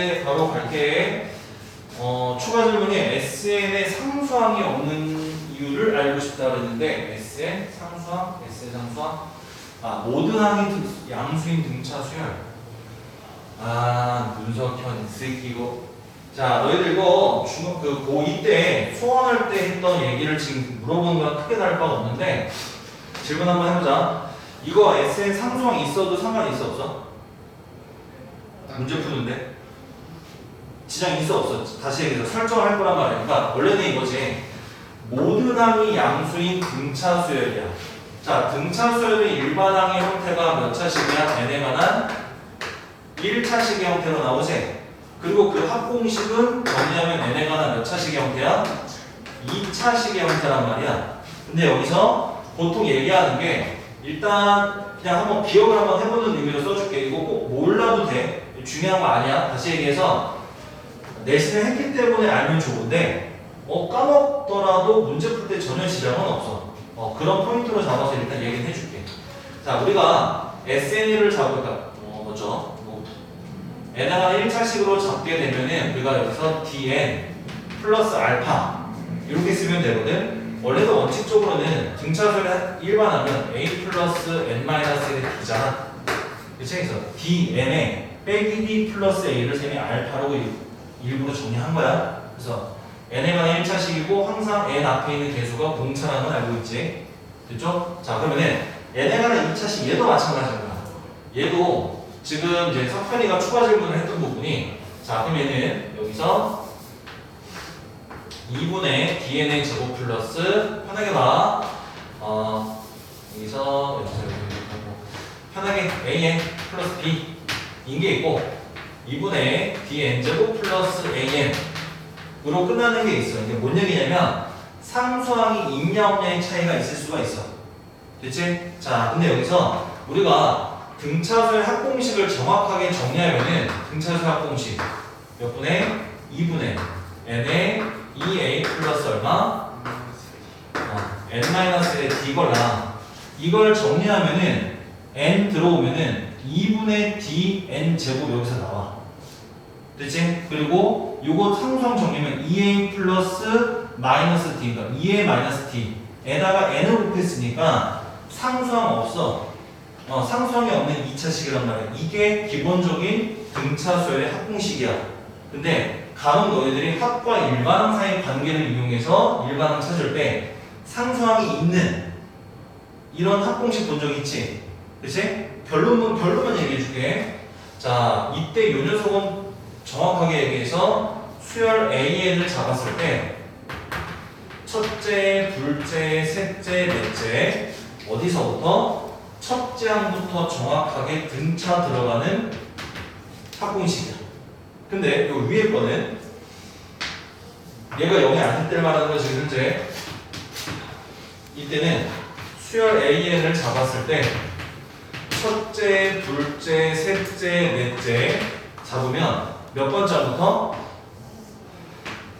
이제 바로 갈게. 어, 추가 질문이 SN의 상수항이 없는 이유를 알고 싶다 그랬는데 SN 상수항, SN 상수항. 아, 모든 항이 등- 양수인 등차 수열. 아, 문석현 이거. 자, 너희들 이거 중학 그 고2 때 소원할 때 했던 얘기를 지금 물어보는 거랑 크게 다를 바가 없는데 질문 한번 해보자. 이거 SN 상수항 있어도 상관이 있어 없어? 문제 푸는데 지장 있어 없어? 다시 얘기해서 설정을 할 거란 말이야. 그러니까 원래는 이거지. 모든 항이 양수인 등차 수열이야. 자, 등차 수열의 일반 항의 형태가 몇 차식이야? n에 관한 1차식의 형태로 나오지. 그리고 그 합공식은 정리하면 n에 관한 몇 차식의 형태야? 2차식의 형태란 말이야. 근데 여기서 보통 얘기하는 게 일단 그냥 한번 기억을 한번 해보는 의미로 써줄게. 이거 꼭 몰라도 돼. 중요한 거 아니야. 다시 얘기해서 내신을 했기 때문에 알면 좋은데 어 까먹더라도 문제 풀 때 전혀 지장은 없어. 어 그런 포인트로 잡아서 일단 얘기는 해줄게. 자 우리가 SN을 잡을까? 어 뭐죠? 뭐부터? n하가 1차식으로 잡게 되면은 우리가 여기서 dn 플러스 알파 이렇게 쓰면 되거든. 원래도 원칙적으로는 등차수를 일반하면 a 플러스 n 마이너스 1의 d잖아. 그래서 dn에 빼기 d 플러스 a를 셈이 알파로 일- 일부러 정리한 거야. 그래서 n에 관한 1차식이고 항상 n 앞에 있는 개수가 공차라는 걸 알고 있지. 됐죠? 자 그러면은 n에 관한 2차식 얘도 마찬가지인 거야. 얘도 지금 이제 석현이가 추가 질문을 했던 부분이 자 그러면은 여기서 2분의 dn의 제곱 플러스 편하게 봐. 어 여기서 편하게 an 플러스 b 인게 있고 2분의 dn 제곱 플러스 an 으로 끝나는 게 있어. 이게 뭔 얘기냐면 상수항이 있냐 없냐의 차이가 있을 수가 있어. 됐지? 자, 근데 여기서 우리가 등차수의 합공식을 정확하게 정리하면은 등차수 합공식 몇 분의 2분의 n의 2a 플러스 얼마? 어, n-의 d걸랑 이걸 정리하면은 n 들어오면은 2분의 dn 제곱 여기서 나와. 됐지? 그리고 요거 상수항 정리면 2a 플러스 마이너스 d 그러니까 2a 마이너스 d 에다가 n을 곱했으니까 상수항 없어. 어, 상수항이 없는 2차식이란 말이야. 이게 기본적인 등차수열의 합공식이야. 근데 간혹 너희들이 합과 일반항 사이 관계를 이용해서 일반항 찾을 때 상수항이 있는 이런 합공식 본 적 있지? 그치? 결론만, 결론만 얘기해 줄게. 자, 이때 요 녀석은 정확하게 얘기해서 수열 AN을 잡았을 때 첫째, 둘째, 셋째, 넷째 어디서부터 첫째 항부터 정확하게 등차 들어가는 합공식이야. 근데 요 위에 거는 얘가 0이 아닐 때를 말하는 거지 현재 이때는 수열 AN을 잡았을 때 첫째, 둘째, 셋째, 넷째 잡으면 몇 번째 부터?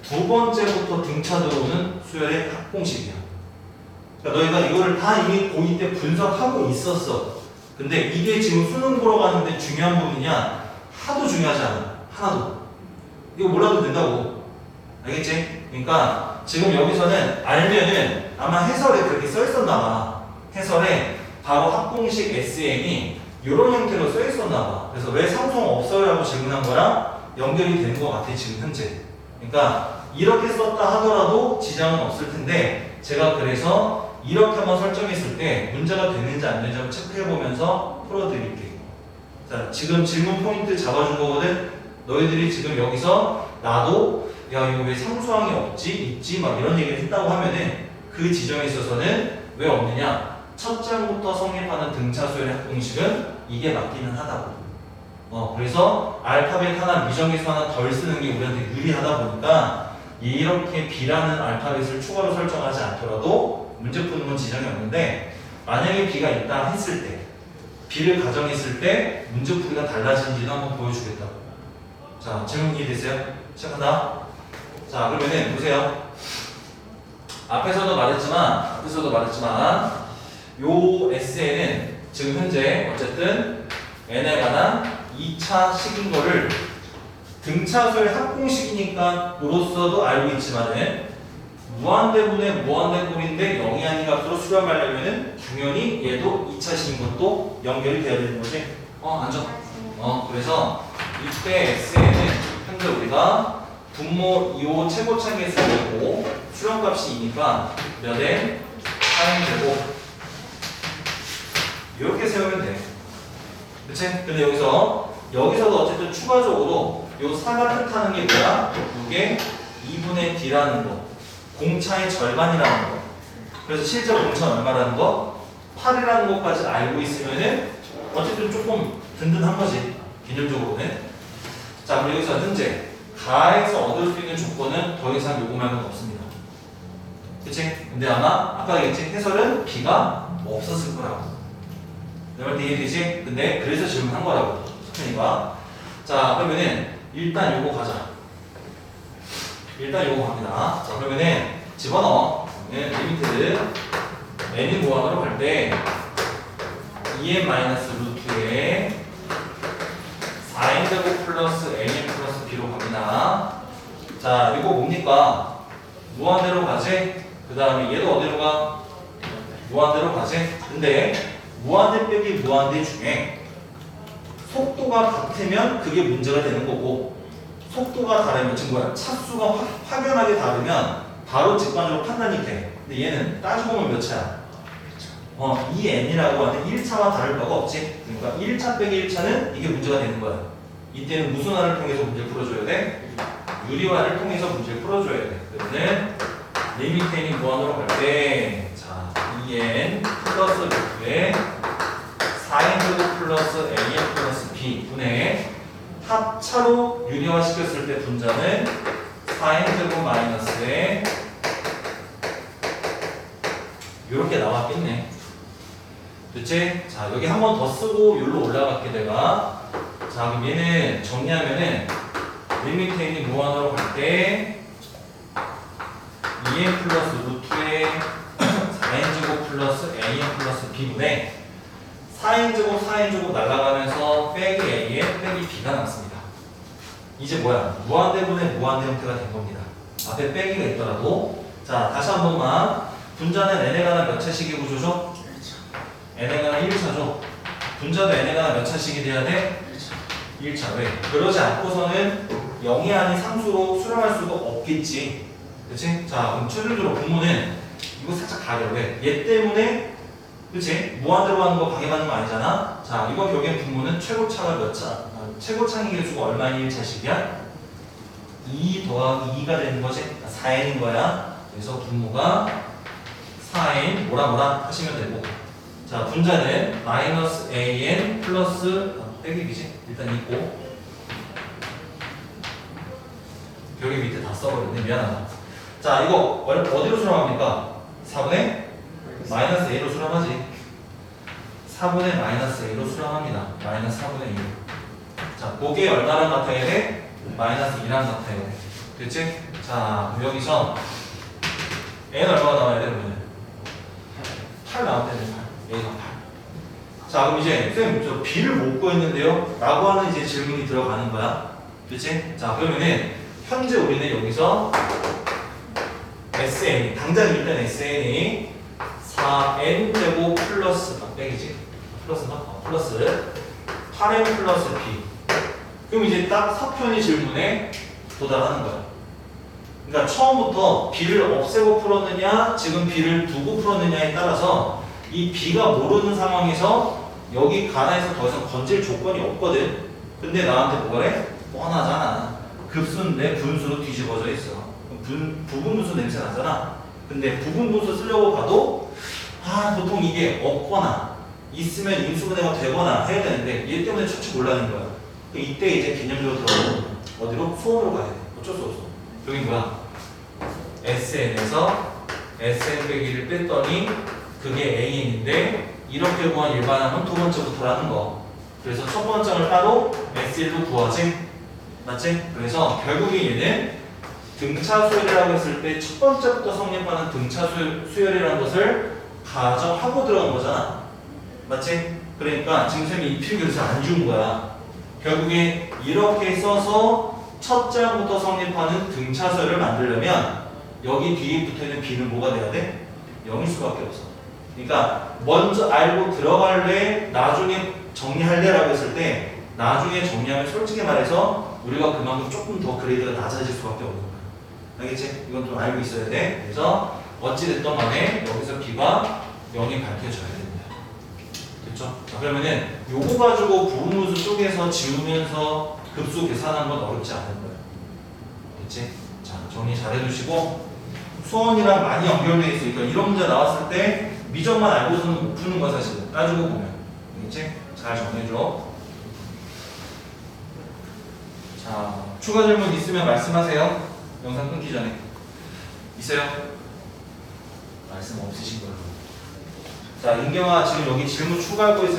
두 번째부터 등차 들어오는 수열의 합공식이야. 그러니까 너희가 이거를 다 이미 고2 때 분석하고 있었어. 근데 이게 지금 수능 보러 가는데 중요한 부분이냐? 하도 중요하지 않아. 하나도. 이거 몰라도 된다고. 알겠지? 그러니까 지금 여기서는 알면은 아마 해설에 그렇게 써 있었나 봐. 해설에 바로 합공식 SN이 이런 형태로 써 있었나 봐. 그래서 왜 상성 없어요? 라고 질문한 거랑 연결이 되는 것 같아, 지금 현재. 그러니까 이렇게 썼다 하더라도 지장은 없을 텐데 제가 그래서 이렇게 한번 설정했을 때 문제가 되는지 안 되는지 한번 체크해 보면서 풀어드릴게요. 자, 지금 질문 포인트 잡아준 거거든. 너희들이 지금 여기서 나도 야 이거 왜 상수항이 없지 있지 막 이런 얘기를 했다고 하면은 그 지점에 있어서는 왜 없느냐 첫 장부터 성립하는 등차수열의 합공식은 이게 맞기는 하다고. 어 그래서 알파벳 하나 미정계수 하나 덜 쓰는 게 우리한테 유리하다 보니까 이렇게 B라는 알파벳을 추가로 설정하지 않더라도 문제 푸는 건 지장이 없는데 만약에 B가 있다 했을 때 B를 가정했을 때 문제 풀이가 달라지는지도 한번 보여주겠다고. 자 질문 이해되세요? 시작한다. 자 그러면은 보세요. 앞에서도 말했지만 앞에서도 말했지만 요 SN은 지금 현재 어쨌든 n에 관한 2차 식인 거를 등차수의 합공식이니까 으로서도 알고 있지만은 무한대분의 무한대꼴인데 0이 아닌 값으로 수렴하려면은 당연히 얘도 2차식인 것도 연결이 돼야 되는 거지. 어, 앉아. 어, 그래서 이때 S에는 현재 우리가 분모 2호 최고차기에 쓰고 수렴값이 2니까 몇에 4인되고 이렇게 세우면 돼. 그치? 근데 여기서 여기서도 어쨌든 추가적으로 요 4가 뜻하는 게 뭐야? 이게 2분의 D라는 거. 공차의 절반이라는 거. 그래서 실제로 공차는 얼마라는 거? 8이라는 것까지 알고 있으면은 어쨌든 조금 든든한 거지. 개념적으로는. 자, 그리고 여기서 현재 가에서 얻을 수 있는 조건은 더 이상 요거 말고는 없습니다. 그치? 근데 아마 아까 얘기했지? 해설은 B가 없었을 거라고. 내말 이해되지? 근데 그래서 질문한 거라고. 석현이가. 자, 그러면은 일단 요거 가자. 일단 요거 갑니다. 자, 그러면은 집어넣어. 네, 리미트 n이 무한으로 갈 때 2n 마이너스 루트에 4n 제곱 플러스 nn 플러스 b로 갑니다. 자, 이거 뭡니까? 무한대로 가지? 그 다음에 얘도 어디로 가? 무한대로 가지? 근데 무한대 빼기 무한대 중에 속도가 같으면 그게 문제가 되는 거고 속도가 다르면 지금 뭐야? 차수가 확, 확연하게 다르면 바로 직관적으로 판단이 돼. 근데 얘는 따지고 보면 몇 차야? 어, 이 n이라고 하는 1차와 다를 바가 없지. 그러니까 1차 빼기 1차는 이게 문제가 되는 거야. 이때는 무슨 화를 통해서 문제를 풀어줘야 돼? 유리화를 통해서 문제를 풀어줘야 돼. 리미트 n이 무한으로 갈 때, 자, 2n 플러스 루트에 4n 제곱 플러스 an 플러스 b 분의 합차로 유리화 시켰을 때 분자는 4n 제곱 마이너스에 이렇게 나왔겠네. 그치? 자, 여기 한 번 더 쓰고 여기로 올라갈게 내가. 자, 그럼 얘는 정리하면은 리미트 n이 무한으로 갈 때 2n 플러스 루트에 4n 제곱 플러스 an 플러스 b분의 4n 제곱 4n 제곱 날아가면서 빼기 a에 빼기 b가 남습니다. 이제 뭐야? 무한대분의 무한대 형태가 된 겁니다. 앞에 빼기가 있더라도 자 다시 한 번만 분자는 n에 관한 몇 차식의 구조죠? n에 관한 1차죠. 분자도 n에 관한 몇 차식이 돼야 돼? 1차 왜? 그러지 않고서는 0이 아닌 상수로 수렴할 수가 없겠지. 그치? 자 그럼 최종적으로 분모는 이거 살짝 가려 왜? 얘 때문에 그치? 무한대로 하는 거 방해받는 거 아니잖아? 자, 이거 결국엔 분모는 최고차가 몇 차? 아, 최고차의 개수가 얼마인 1차식이야? 2 더하기 2가 되는 거지? 4n인 거야. 그래서 분모가 4n 뭐라 뭐라 하시면 되고 자, 분자는 마이너스 an 플러스 아, 빼기 비지 일단 있고 여기 밑에 다 써버렸네 미안하다 자 이거 얼- 어디로 수렴합니까? 4분의 마이너스 a로 수렴하지. 4분의 마이너스 a로 수렴합니다. 마이너스 4분의 2. 자, 그게 얼마랑 같아야 돼? 마이너스 2랑 같아야 돼. 됐지? 자, 여기서 a는 얼마가 나와야 돼, 그러면? 8 나왔대요, 8. a가 8. 자, 그럼 이제 쌤, 저 b를 못 구했는데요? 라고 하는 이제 질문이 들어가는 거야. 됐지? 자, 그러면은 현재 우리는 여기서 SN, 당장 일단 SN이 4n 제곱 플러스 아, 빼기지? 플러스인가? 어, 플러스. 8n 플러스 b 그럼 이제 딱 사편의 질문에 도달하는 거야. 그러니까 처음부터 b를 없애고 풀었느냐 지금 b를 두고 풀었느냐에 따라서 이 b가 모르는 상황에서 여기 가나에서 더 이상 건질 조건이 없거든. 근데 나한테 뭐래? 뻔하잖아. 급수인데 분수로 뒤집어져 있어 분, 부분 분수 냄새 나잖아 근데 부분 분수 쓰려고 봐도 아 보통 이게 없거나 있으면 인수분해가 되거나 해야 되는데 얘 때문에 처치 곤란인 거야. 그 이때 이제 개념적으로 들어가면 어디로 수험으로 가야 돼. 어쩔 수 없어. 여기 뭐야? SN에서 SN 빼기 를 뺐더니 그게 AN인데 이렇게 구한 일반함은 두 번째부터라는 거. 그래서 첫 번째를 따로 S1로 구하지. 맞지? 그래서 결국에 얘는 등차 수열이라고 했을 때 첫 번째부터 성립하는 등차 수- 수열이라는 것을 가정하고 들어간 거잖아. 맞지? 그러니까 지금 쌤이 이 필기를 안 준 거야. 결국에 이렇게 써서 첫 장부터 성립하는 등차수를 만들려면 여기 뒤에 붙어있는 b는 뭐가 돼야 돼? 0일 수밖에 없어. 그러니까 먼저 알고 들어갈래, 나중에 정리할래라고 했을 때 나중에 정리하면 솔직히 말해서 우리가 그만큼 조금 더 그레이드가 낮아질 수밖에 없는 거야. 알겠지? 이건 좀 알고 있어야 돼. 그래서 어찌됐든 간에 여기서 b가 0이 밝혀져야 됩니다. 됐죠? 자, 그러면은 요거 가지고 부분수 쪽에서 지우면서 급수 계산한 건 어렵지 않은 거예요. 됐지? 자, 정리 잘 해주시고 수원이랑 많이 연결돼 있으니까 이런 문제 나왔을 때 미적만 알고서는 못 푸는 거야 사실은 따지고 보면 알겠지? 잘 정해줘 자 추가 질문 있으면 말씀하세요 영상 끊기 전에 있어요? 말씀 없으신 걸로 자 인경아 지금 여기 질문 추가하고 있어요